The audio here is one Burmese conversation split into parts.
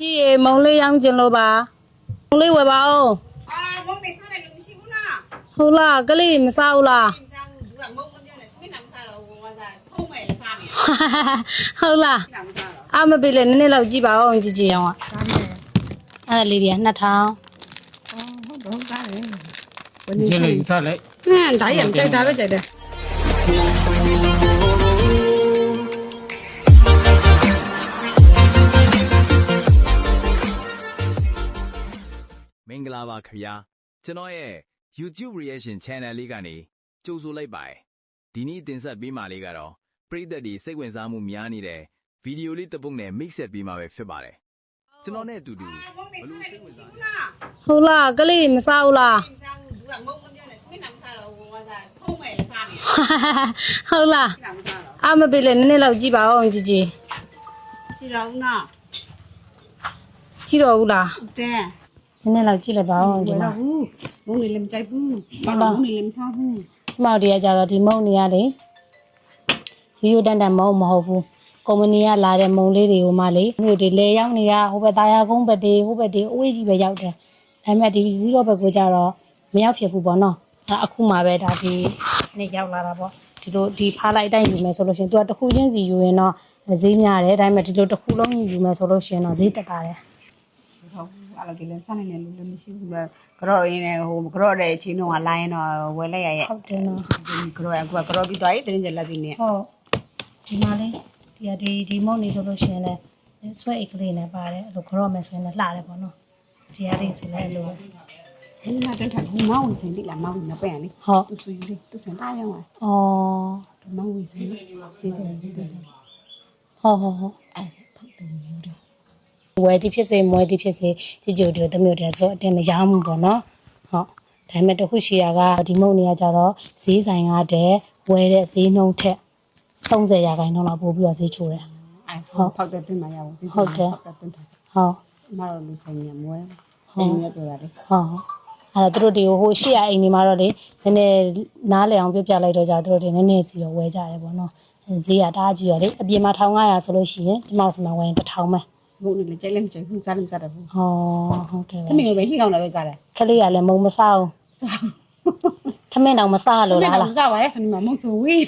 ကြည့်ရေမုံလေးရောင်းကျင်လို့ပါမုံလေးဝယ်ပါဦးအာမုံနေစားတယ်လို့မရှိဘူးလားဟုတ်လားကလေးမစားဘူးလားမစားဘူးသူကမုံမပြောနဲ့သူကမစားတော့ဘူးမစားဖုံးမယ်စားနေဟုတ်လားတယ်မစားတော့အမပေးလေနည်းနည်းလောက်ကြည့်ပါဦးကြည့်ကြည့်အောင်อ่ะစားမယ်အဲ့ဒါလေးတွေက2000ဟုတ်တော့စားတယ်ကျင်းလေးစားလိုက်ဟမ်ဒါရမကြိုက်တာပဲကြိုက်တယ် င်္ဂလာပါခင်ဗျာကျွန်တော်ရဲ့ YouTube reaction channel လေးကနေကြိုဆိုလိုက်ပါတယ်ဒီနေ့တင်ဆက်ပေးမှာလေးကတော့ပရိသတ်တွေစိတ်ဝင်စားမှုများနေတဲ့ဗီဒီယိုလေးတစ်ပုဒ်နဲ့ mix ဆက်ပေးမှာပဲဖြစ်ပါတယ်ကျွန်တော်နဲ့အတူတူမုံနေစားတယ်လို့မရှိဘူးလားဟုတ်လားကလေးမစားဘူးလားမစားဘူးသူကမုံမပြောနဲ့သူကမစားတော့ဘူးမစားဖုံးမယ်စားနေဟုတ်လားတယ်မစားတော့အမပေးလေနည်းနည်းလောက်ကြည့်ပါဦးကြည့်ကြည့်ကြည့်တော့နော်ကြည့်တော့ဘူးလားတဲ့ နည်းနည်းလောက်ကြည့်လိုက်ပါဦးဒီဘယ်မှာတော့ဘူးမုံနေလည်းမကြိုက်ဘူးဘာမုံနေလည်းမစားဘူးကျမတို့တွေကကြတော့ဒီမုံနေရလေရိုးရိုးတန်တန်မုံမဟုတ်ဘူးကုမ္ပဏီကလာတဲ့မုံလေးတွေကိုမှလေမြို့တွေလဲရောက်နေတာဟိုဘက်တာယာကုန်းဘက်တွေဟိုဘက်တွေအဝေးကြီးပဲရောက်တယ်ဒါပေမဲ့ဒီဇီရောဘက်ကိုကြတော့မရောက်ဖြစ်ဘူးပေါ့နော်ဒါအခုမှပဲဒါဒီနေ့ရောက်လာတာပေါ့ဒီလိုဒီဖားလိုက်အတိုင်းယူမယ်ဆိုလို့ရှိရင် तू ကတစ်ခုချင်းစီယူရင်တော့ဈေးများတယ်ဒါပေမဲ့ဒီလိုတစ်ခုလုံးယူမယ်ဆိုလို့ရှိရင်တော့ဈေးတက်တာတယ်ဟုတ် အဲ့လိုဒီလည်းစားနေတယ်လို့လည်းမရှိဘူးပဲကြော့ရင်းနဲ့ဟိုကြော့တဲ့အချင်းတော့လိုင်းတော့ဝယ်လိုက်ရရဲ့ဟုတ်တယ်နော်ဒီကြော့ကကကြော့ပြီးသွားပြီတင်းကျလက်ပြီးနေဟုတ်ဒီမှာလေးဒီကဒီဒီမုံနေဆိုလို့ရှိရင်လည်းဆွဲအိတ်ကလေးနဲ့ပါတယ်အဲ့လိုခေါ်မယ်ဆိုရင်လည်းလှတယ်ပေါ့နော်ဒီဟာလေးဆိုလည်းအဲ့လိုဒီမှာတက်ထားဘူးမောင်းစင်တိလာမောင်းနေပန်လေဟုတ်သူဆူယူလေသူစင်တာရောင်းဩတာမောင်းဝီစင်စေးစင်နေတယ်ဟုတ်ဟုတ်ဟုတ်အဲ့ဖောက်တယ်ယူတယ် ဝယ်သည်ဖြစ်စေမွဲသည်ဖြစ်စေကြည်ကြိုတို့တမျိုးတည်းဆိုအတင်းမရောင်းဘူးပေါ့နော်ဟုတ်ဒါပေမဲ့တခုရှိရကဒီမုံနေကကြတော့ဈေးဆိုင်ကတည်းဝယ်တဲ့ဈေးနှုန်းထက်30ရာခိုင်နှုန်းလောက်ပို့ပြီးတော့ဈေးချိုးတယ်အဲ့ဖောက်တယ်တင်မရဘူးဖောက်တယ်တင်ထားဟုတ်မတော်လူဆိုင်ရမွဲအင်းရပြောတာလေဟုတ်အဲ့တော့သူတို့တွေကိုဟိုရှေ့ရအိမ်ဒီမှာတော့လေနည်းနည်းနားလည်အောင်ပြပြလိုက်တော့ကြာသူတို့တွေနည်းနည်းစီတော့ဝယ်ကြတယ်ပေါ့နော်ဈေးကတအားကြီးရောလေအပြင်မှာ1500ဆိုလို့ရှိရင်ဒီမောက်စမှာဝယ်ရင်1000ပဲ ဘုန်းနေကြိုက်လည်းမကြိုက်ဘူးစားလည်းမစားတော့ဘူးဟောဟုတ်ကဲ့ခပါမင်းကိုပဲလှီအောင်လည်းပဲစားတယ်ခလေးကလည်းမုံမစားဘူးစားထမင်းတောင်မစားလို့လားလားစားပါရဲ့ဆိုနေမှာမဟုတ်ဆိုဝေး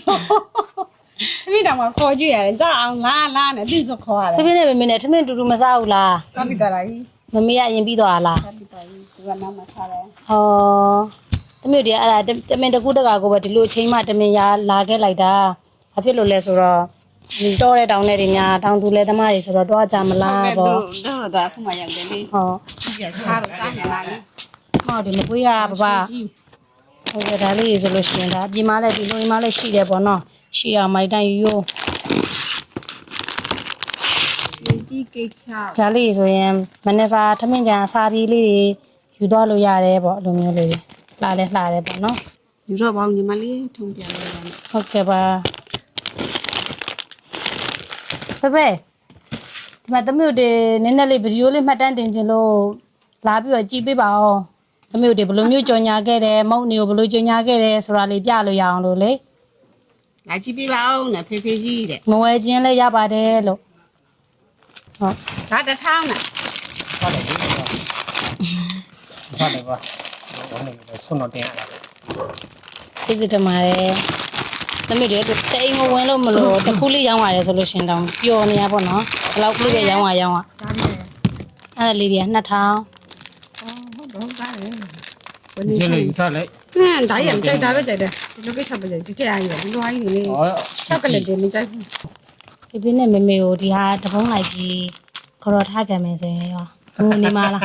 ခမင်းတော့ခေါ်ကြည့်ရတယ်စားအောင်လားလားနဲ့တိစခေါ်ရတဖယ်ဖေနဲ့မမေနဲ့ထမင်းတူတူမစားဘူးလားစားပြီးတော့ကြီးမမေကအရင်ပြီးသွားလားစားပြီးတော့ကြီးသူကနောက်မှထားတယ်ဟောတမျိုးတည်းအဲ့ဒါတမင်တကူတကာကိုပဲဒီလိုအချိန်မှတမင်ရလာခဲ့လိုက်တာဘာဖြစ်လို့လဲဆိုတော့ဒီ တော့တဲ့တောင်နဲ့တွေများတောင်သူလဲသမားတွေဆိုတော့တွားကြမလားပေါ့တော့တော့အခုမှရောက်တယ်လေဟောကြည့်စားတော့စားနေလားလေဟောဒီမကွေးရပပဟုတ်ကဲ့ဒါလေးဆိုလို့ရှိရင်ဒါအပြင်မှာလည်းဒီလိုဒီမှာလည်းရှိတယ်ပေါ့နော်ရှိအောင်မိုက်တိုင်းယူယူဒီကိတ်ချောက်ဒါလေးဆိုရင်မနေ့စာထမင်းကြံအစာပြေးလေးတွေယူသွားလို့ရတယ်ပေါ့အဲ့လိုမျိုးလေးလှလဲလှတယ်ပေါ့နော်ယူတော့ပေါင်းညီမလေးထုံပြန်လို့ရတယ်ဟုတ်ကဲ့ပါ ဖေဖေဒီမှာတမျိုးတွေနည်းနည်းလေးဗီဒီယိုလေးမှတ်တမ်းတင်ခြင်းလို့လာပြီးတော့ကြည့်ပေးပါဦးတမျိုးတွေဘယ်လိုမျိုးကြော်ညာခဲ့တယ်မုံနေကိုဘယ်လိုကြော်ညာခဲ့တယ်ဆိုတာလေးပြလို့ရအောင်လို့လေလာကြည့်ပေးပါဦးနဲ့ဖေဖေကြီးတဲ့မဝဲခြင်းလည်းရပါတယ်လို့ဟုတ်ဒါတစ်ထောင်းနဲ့စားတယ်စားတယ်ပါဘာလို့လဲဆွတော့တင်ရတာကျေးဇူးတင်ပါတယ် သမီးတွေတအိမ်ကိုဝင်လို့မလို့တစ်ခုလေးရောင်းရတယ်ဆိုလို့ရှရင်တောင်ပျော်နေရပါတော့ဘယ်လောက်ကလေးပဲရောင်းရရောင်းရဒါနဲ့အဲ့ဒါလေးတွေက2000ဟုတ်တော့စားတယ်ကျင်းလေးစားလိုက်ဟမ်ဒါရမကြိုက်တာပဲကြိုက်တယ်ဒီလိုကိစ္စပဲကြိုက်ဒီတက်အားကြီးဒီလိုအားကြီးနေလေဟောချောက်ကလက်တွေမကြိုက်ဘူးပြပြနဲ့မေမေကိုဒီဟာတပုံးလိုက်ကြီးခေါ်ထားကြမယ်ဆိုရင်ရောငိုနေမလား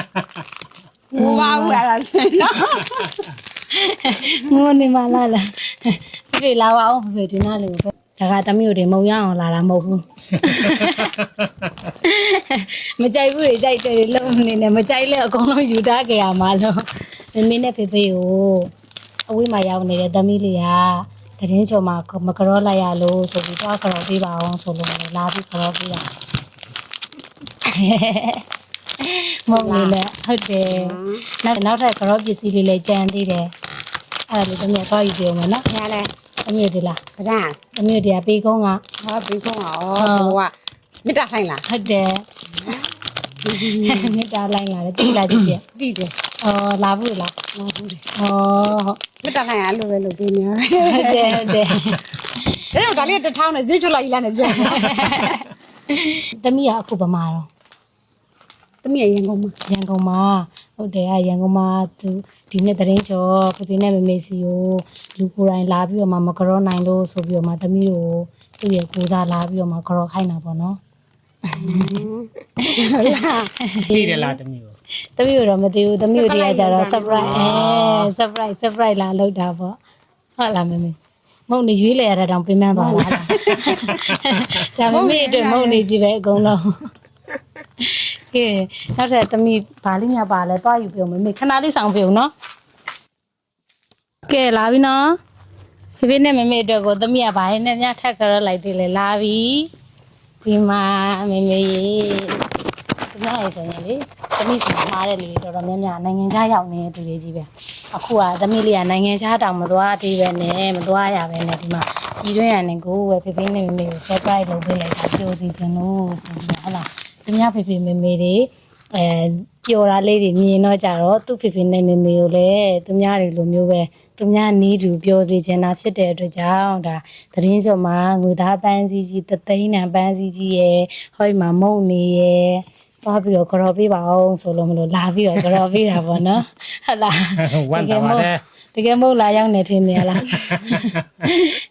ဟိုပါဘူးအဲ့ဒါဆင်တော့ငိုနေမလားလား ပြပြလာပါအောင်ပြပြဒီနားလေးကိုပဲဒါကသမီးတို့တွေမုံရအောင်လာတာမဟုတ်ဘူးမကြိုက်ဘူးတွေကြိုက်တယ်တွေလုံးနေနေမကြိုက်လဲအကုန်လုံးယူထားကြရမှာလို့မေမေနဲ့ဖေဖေကိုအဝေးမှာရောက်နေတဲ့သမီးလေးကတရင်ချုံမှာမကြောလိုက်ရလို့ဆိုပြီးတော့ကြောပေးပါအောင်ဆိုလို့လာပြီးကြောပေးရမုံလေးနဲ့ဟုတ်တယ်နောက်နောက်ထပ်ကြောပစ္စည်းလေးလည်းကြံသေးတယ်အဲ့ဒါလေးသမီးသွားယူပြအောင်မယ်နော်ရလဲ သမီးဒီလားဗဒါသမီးဒီကပေးကုန်းကဟာဘီကုန်းอ่ะဩဟိုကမေတ္တာထိုင်လားဟုတ်တယ်မေတ္တာလိုက်လာတယ်တိလာကြည့်ကြတိတယ်အော်လာဘူးလားလာဘူးတယ်အော်မတက်ခိုင်းအဲ့လိုပဲလုပ်ပေးနေရတယ်ဟုတ်တယ်ဟုတ်တယ်ဒါကြောင့်ဒါလေးတစ်ထောင်းနဲ့ဈေးချလိုက်လာနေပြန်တမီးကအခုဗမာတော့သမီးရရင်ကုန်မှာရန်ကုန်မှာ ဟုတ်တယ်ကရန်ကုန်မှာသူဒီနေ့တရင်ကျော်ဖေဖေနဲ့မေမေစီကိုလူကိုယ်တိုင်လာပြီးတော့မှမကြောနိုင်လို့ဆိုပြီးတော့မှတမီးကိုသူ့ရဲ့ကိုစားလာပြီးတော့မှကြောခိုင်းတာပေါ့နော်သိတယ်လားတမျိုးတမီးကိုတော့မသိဘူးတမီးကိုတရားကြတော့ surprise အဲ surprise surprise လာလောက်တာပေါ့ဟုတ်လားမေမေမုတ်နေရွေးလေရတာတောင်ပြင်းပန်းသွားတာလားဒါမမေအတွက်မုတ်နေကြည့်ပဲအကုန်လုံး ကဲနောက်ထပ်တမီးဘာလေးညာပါလဲတွားယူပြုံးမေမေခဏလေးဆောင်ပြုံးနော်ကဲလာပြီနော်ဖေဖေနဲ့မမေအတွက်ကိုတမီးကဘာလေးနဲ့များထက်ကြရလိုက်သေးလဲလာပြီဒီမှာမေမေရေဒီနေ့ရဆိုရင်လေသမီးစီမှားတဲ့လူတွေတော်တော်များများနိုင်ငံခြားရောက်နေတဲ့သူတွေကြီးပဲအခုကသမီးလေးကနိုင်ငံခြားတောင်မသွားသေးပဲနဲ့မသွားရပဲနဲ့ဒီမှာပြည်တွင်းရနေကိုပဲဖေဖေနဲ့မေမေကို surprise လုပ်ပေးလိုက်တာကြိုးစီခြင်းလို့ဆိုပြီးတော့ဟလာ သူများဖေဖေမေမေတွေအဲပျော်တာလေးတွေမြင်တော့ကြတော့သူ့ဖေဖေနဲ့မေမေကိုလည်းသူများတွေလိုမျိုးပဲသူများနီးတူပျော်စီခြင်းတာဖြစ်တဲ့အတွက်ကြောင့်ဒါသတင်းကြော်မှာငွေသားပန်းစည်းကြီးတသိန်းနံပန်းစည်းကြီးရယ်ဟောဒီမှာမုံနေရယ်သွားပြီးတော့ကြော်ပေးပါအောင်ဆိုလို့မလို့လာပြီးတော့ကြော်ပေးတာပေါ့နော်ဟုတ်လားဝမ်းသာပါတယ်တကယ်မဟုတ်လာရောက်နေထင်နေရလား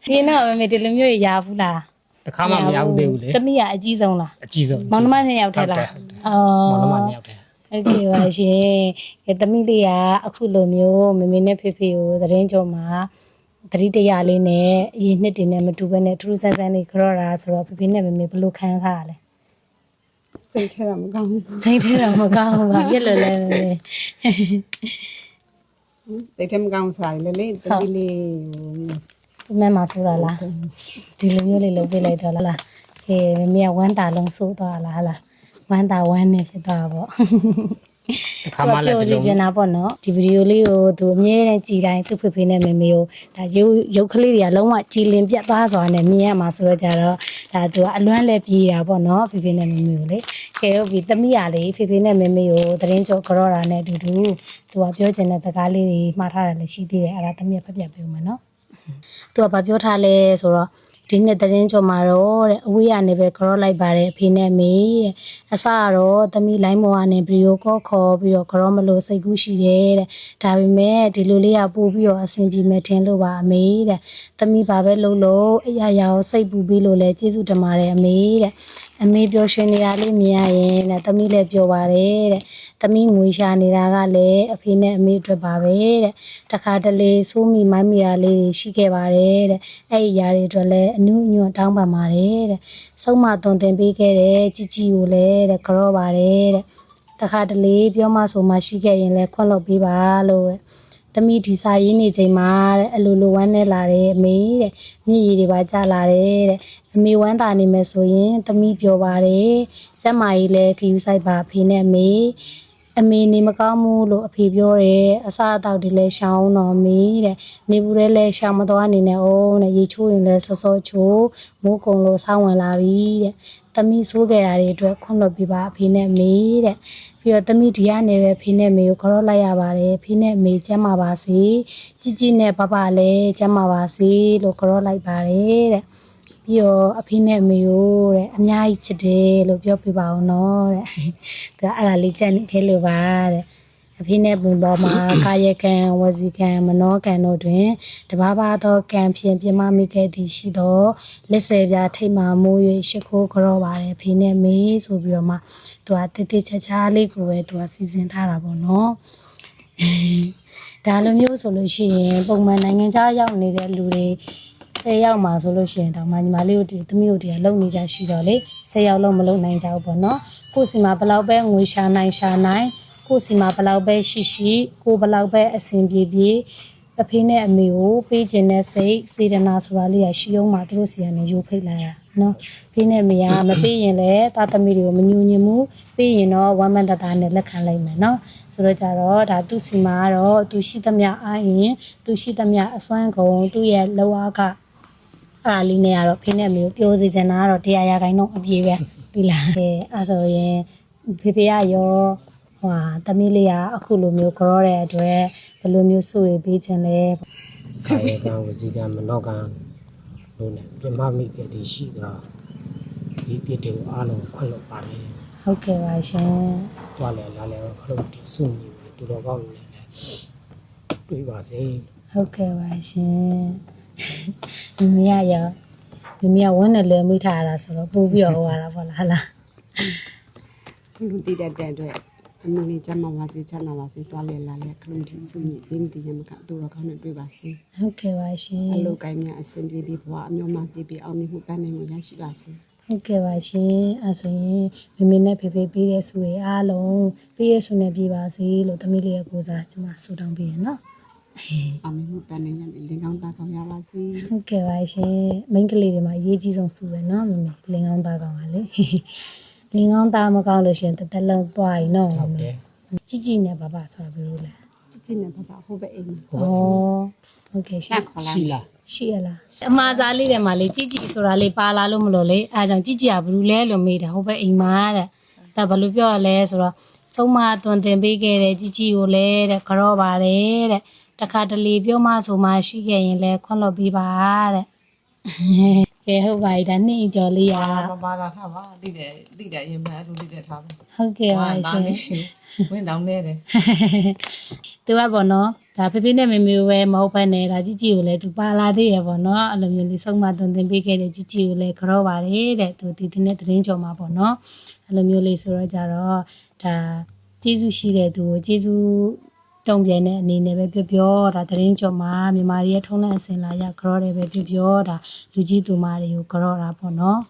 ဒီတော့မမေဒီလိုမျိုးရရဘူးလား တခါမှမရောက်သေးဘူးလေ တမီးကအကြီးဆုံးလား အကြီးဆုံး မောင်နှမနှစ်ယောက်ထဲလား ဟုတ်တယ် အော် မောင်နှမနှစ်ယောက်တည်း โอเคပါရှင်ကဲတမီးလေးကအခုလိုမျိုးမမေနဲ့ဖေဖေကိုသတင်းကြောမှာသတိတရားလေးနဲ့အရင်နှစ်တွေနဲ့မတူဘဲနဲ့ထူးထူးဆန်းဆန်းလေးကြောတာဆိုတော့ဖေဖေနဲ့မမေဘယ်လိုခံစားရလဲ စိတ်ထဲတော့မကောင်းဘူး စိတ်ထဲတော့မကောင်းဘူးပါပြစ်လို့လဲမမေ စိတ်ထဲမကောင်းစားလေလေတပီးလေး ဒီ မဲ့မှာဆိုတာလားဒီလိုမျိုးလေးလုပ်ပေးလိုက်တော့လားကဲမမေကဝမ်းတာလုံးစိုးသွားလားဟလားဝမ်းတာဝမ်းနေဖြစ်သွားတာပေါ့တခါမှလည်းပြောဒီစီလိုချင်တာပေါ့နော်ဒီဗီဒီယိုလေးကိုသူအမြဲတမ်းကြည်တိုင်းသူ့ဖေဖေနဲ့မေမေကိုဒါရုပ်ရုပ်ကလေးတွေကလုံးဝကြည်လင်ပြတ်သားစွာနဲ့မြင်ရမှာဆိုတော့ကြတော့ဒါသူကအလွမ်းလဲပြေးတာပေါ့နော်ဖေဖေနဲ့မေမေကိုလေကဲဟုတ်ပြီတမိရလေးဖေဖေနဲ့မေမေကိုသတရင်ကျော်ကြောတာနဲ့အတူတူသူကပြောချင်တဲ့စကားလေးတွေမှားထားတာလည်းရှိသေးတယ်အဲ့ဒါတမိရဖတ်ပြပေးဦးမယ်နော် သူကဘာပြောထားလဲဆိုတော့ ဒီနေ့တရင်ကျော်မှာတော့တဲ့အဝေးကနေပဲကြောလိုက်ပါတယ်အဖေနဲ့မေတဲ့အစကတော့သမီးလိုင်းမောကနေဗီဒီယိုကောခေါ်ပြီးတော့ကြောမလို့စိတ်ကူးရှိတယ်တဲ့ဒါပေမဲ့ဒီလိုလေးကပို့ပြီးတော့အဆင်ပြေမယ်ထင်လို့ပါအမေတဲ့သမီးဘာပဲလုပ်လို့အရာရာကိုစိတ်ပူပြီးလို့လဲကျေးဇူးတင်ပါတယ်အမေတဲ့အမေပျော်ရွှင်နေတာလေးမြင်ရရင်တဲ့သမီးလည်းပျော်ပါတယ်တဲ့သမီးငွေရှာနေတာကလည်းအဖေနဲ့အမေအတွက်ပါပဲတဲ့တခါတလေစိုးမိမိုင်းမီယာလေးတွေရှိခဲ့ပါတယ်တဲ့အဲ့ဒီຢာတွေအတွက်လည်းအနုညွတ်တောင်းပန်ပါတယ်တဲ့ဆုံးမသွန်သင်ပေးခဲ့တဲ့ជីជីကိုလည်းတဲ့ကြောပါတယ်တဲ့တခါတလေပြောမှဆိုမှရှိခဲ့ရင်လည်းခွင့်လွှတ်ပေးပါလို့တဲ့သမီးဒီစာရေးနေချိန်မှာတဲ့အလိုလိုဝမ်းနဲ့လာတယ်အမေတဲ့မြည်ရည်တွေပါကြလာတယ်တဲ့အမေဝမ်းသာနေမယ်ဆိုရင်သမီးပြောပါတယ်ကျမကြီးလည်းခယူဆိုင်ပါအဖေနဲ့အမေ အမေနေမကောင်းဘူးလို့အဖေပြောတယ်အစားအသောက်တွေလည်းရှောင်းတော့မေးတဲ့နေဘူးလည်းလည်းရှောင်းမသွားနေနဲ့အောင်တဲ့ရေချိုးရင်လည်းစောစောချိုးမိုးကုံလို့ဆောင်းဝင်လာပြီတဲ့သမီးဆိုးခဲ့တာတွေအတွက်ခွင့်လွှတ်ပြပါအဖေနဲ့မေးတဲ့ပြီးတော့သမီးဒီကနေပဲဖေနဲ့မေကိုခေါ်လိုက်ရပါတယ်ဖေနဲ့မေကျမ်းမာပါစေជីជីနဲ့ဘဘလည်းကျမ်းမာပါစေလို့ခေါ်လိုက်ပါတယ်တဲ့ ပြီးတော့အဖေနဲ့မေကိုတဲ့အများကြီးချစ်တယ်လို့ပြောပြပါအောင်နော်တဲ့သူကအဲ့ဒါလေးကြက်နေသေးလို့ပါတဲ့အဖေနဲ့ပုံပေါ်မှာကာယကံဝစီကံမနောကံတို့တွင်တဘာဘာသောကံဖြင့်ပြမမိခဲ့သည်ရှိသောလက်ဆယ်ပြားထိတ်မှမိုး၍ရှ िख ိုးကြောပါတယ်ဖေနဲ့မေဆိုပြီးတော့မှသူကတိတိချာချာလေးကိုပဲသူကစီစဉ်ထားတာပေါ့နော်ဒါလိုမျိုးဆိုလို့ရှိရင်ပုံမှန်နိုင်ငံခြားရောက်နေတဲ့လူတွေ 10ယောက်မှာဆိုလို့ရှိရင်တော့မညီမလေးတို့ဒီသမီးတို့တွေကလုံနေကြရှိတော့လေ10ယောက်လုံးမလုံနိုင်ကြဘူးပေါ့နော်ကိုယ်စီမှာဘယ်လောက်ပဲငွေရှာနိုင်ရှာနိုင်ကိုယ်စီမှာဘယ်လောက်ပဲရှိရှိကိုယ်ဘယ်လောက်ပဲအဆင်ပြေပြေအဖေနဲ့အမေကိုပေးခြင်းနဲ့စိတ်စေတနာဆိုတာလေးရရှိအောင်မှာသူတို့စီကနေယူဖိတ်လာတာနော်ဖေးနဲ့မေကမပေးရင်လည်းတာသမီတွေကိုမညူညင်ဘူးပေးရင်တော့ဝမ်းမန်တတာနဲ့လက်ခံလိုက်မယ်နော်ဆိုတော့ကြတော့ဒါသူစီမှာကတော့သူရှိသမျှအားရင်သူရှိသမျှအစွမ်းကုန်သူ့ရဲ့လောအားက အဲ့ဒါလေးနဲ့ကတော့ဖေးနဲ့မေကိုပြောစီချင်တာကတော့တရားရခိုင်တော့အပြေပဲပြီလားအဲအဲ့ဆိုရင်ဖေဖေကရောဟွာသမီးလေးကအခုလိုမျိုးကြောတဲ့အတွက်ဘယ်လိုမျိုးစုတွေပေးခြင်းလဲဆာရကံဝစီကံမနောကံလို့နဲ့ပြမမိတဲ့ဒီရှိတာဒီပြစ်တွေကိုအားလုံးခွင့်လွှတ်ပါတယ်ဟုတ်ကဲ့ပါရှင်တွားလဲလာလဲခလုတ်တီစုနေပြီတူတော်ကောင်းနေတယ်တွေးပါစေဟုတ်ကဲ့ပါရှင် မမရရောမမရဝန်းနဲ့လွယ်မိထားတာဆိုတော့ပို့ပြီးတော့ဟောတာပေါ့လားဟလားခုလူတည်တဲ့တဲ့အတွက်အမလေးကျမပါစေချမ်းသာပါစေတွားလဲလာလဲခလုံးတီစုညစ်ဘင်းတီရမကသူတော်ကောင်းနဲ့တွေ့ပါစေဟုတ်ကဲ့ပါရှင်အလိုကိုင်းများအစဉ်ပြေပြီးဘဝအမျိုးမှပြေပြီးအောင်မြင်မှုပန်းနိုင်မှုရရှိပါစေဟုတ်ကဲ့ပါရှင်အဲဆိုရင်မမေနဲ့ဖေဖေပေးတဲ့ဆုတွေအားလုံးပေးရဆုနဲ့ပြပါစေလို့သမီးလေးရဲ့ကိုစားကျွန်မဆုတောင်းပေးရနော် အောင်မြင်မှုပန်းနိုင်ရမယ်လင်ကောင်းသားကောင်းရပါစေ ဟုတ်ကဲ့ပါရှင်မိန်းကလေးတွေမှာအရေးကြီးဆုံးဆုပဲနော်မမေလင်ကောင်းသားကောင်းပါလေလင်ကောင်းသားမကောင်းလို့ရှင်တစ်သက်လုံးသွားရင်နော်မ ဟုတ် မေ တယ် ជីជីနဲ့ဘာဘာဆိုတာဘယ်လိုလဲ ချစ်ချစ်နဲ့ဖဖဟိုဘက်အိမ်မှာ ဩဟုတ်ကဲ့ရှင် ဆက်ခေါ်လာ ရှိလား ရှိရလားအမှားစားလေးတွေမှာလေជីជីဆိုတာလေးပါလာလို့မလို့လေအဲဒါကြောင့်ជីជីကဘယ်လိုလဲလို့မေးတာဟုတ်ပဲအိမ်မှာတဲ့ဒါဘယ်လိုပြောရလဲဆိုတော့ဆုံးမသွန်သင်ပေးခဲ့တဲ့ជីជីကိုလည်းတဲ့ကြောပါတယ်တဲ့ တခါတလေပြောမှဆိုမှရှိခဲ့ရင်လည်းခွန့်လွတ်ပေးပါတဲ့ကဲဟုတ်ပါပြီဒါနှစ်ကျော်လေးရ မပါလာထားပါတိတယ်တိတယ်ရင်မှအဲ့လိုတိတယ်ထားပါ ဟုတ်ကဲ့ပါ ဒါ ရှင် လေးဝင်တောင်းနေတယ် သူကပေါ့နော်ဒါဖေဖေနဲ့မေမေပဲမဟုတ်ဘဲနဲ့ဒါជីជីကိုလည်းသူပါလာသေးရပေါ့နော်အဲ့လိုမျိုးလေးဆုံးမသွန်သင်ပေးခဲ့တဲ့ជីជីကိုလည်းကြောပါတယ်တဲ့သူဒီဒီနေ့သတင်းကြော်မှာပေါ့နော်အဲ့လိုမျိုးလေးဆိုတော့ကြတော့ဒါကျေးဇူးရှိတဲ့သူကိုကျေးဇူး တုံ့ပြန်တဲ့အနေနဲ့ပဲပြောပြောဒါသတင်းကြော်မှာမြန်မာတွေရဲ့ထုံးတဲ့အစဉ်လာရကြောတယ်ပဲပြောပြောဒါလူကြီးသူမတွေကိုကြောတာပေါ့နော်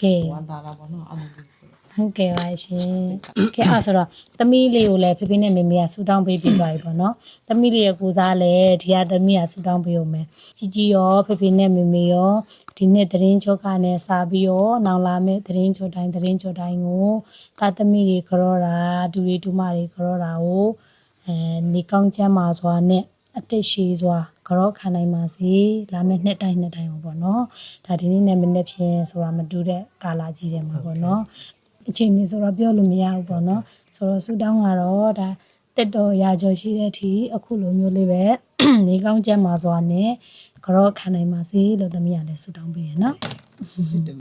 ကဲဝမ်းသာတာပေါ့နော်အဲ့လိုမျိုးဆို ဟုတ်ကဲ့ပါရှင်။ကဲအဲ့ဆိုတော့သမီးလေးကိုလည်းဖေဖေနဲ့မေမေကဆူတောင်းပေးပြီးသွားပြီပေါ့နော်။သမီးလေးရဲ့ကိုစားလည်းဒီကသမီးကဆူတောင်းပေးအောင်မယ်။ជីជីရောဖေဖေနဲ့မေမေရောဒီနေ့သတင်းချောကနဲ့စာပြီးရောနောင်လာမဲ့သတင်းချောတိုင်းသတင်းချောတိုင်းကိုတာသမီးတွေကြောတာဒူရီဒူမတွေကြောတာကိုအဲနေကောင်းချမ်းပါစွာနဲ့အသက်ရှည်စွာကြောခံနိုင်ပါစေလာမယ့်နှစ်တိုင်းနှစ်တိုင်းပေါ့နော်ဒါဒီနေ့နဲ့မနေ့ဖြန်ဆိုတာမတူတဲ့ကာလာကြီးတယ်မှာပေါ့နော် အချိန်ကြီးဆိုတော့ပြောလို့မရဘူးပေါ့နော်ဆိုတော့ဆူတောင်းကတော့ဒါတက်တော်ရာကျော်ရှိတဲ့အထိအခုလိုမျိုးလေးပဲနေကောင်းကျမ်းပါစွာနဲ့ကြောခံနိုင်ပါစေလို့သမီးကလည်းဆူတောင်းပေးရနော်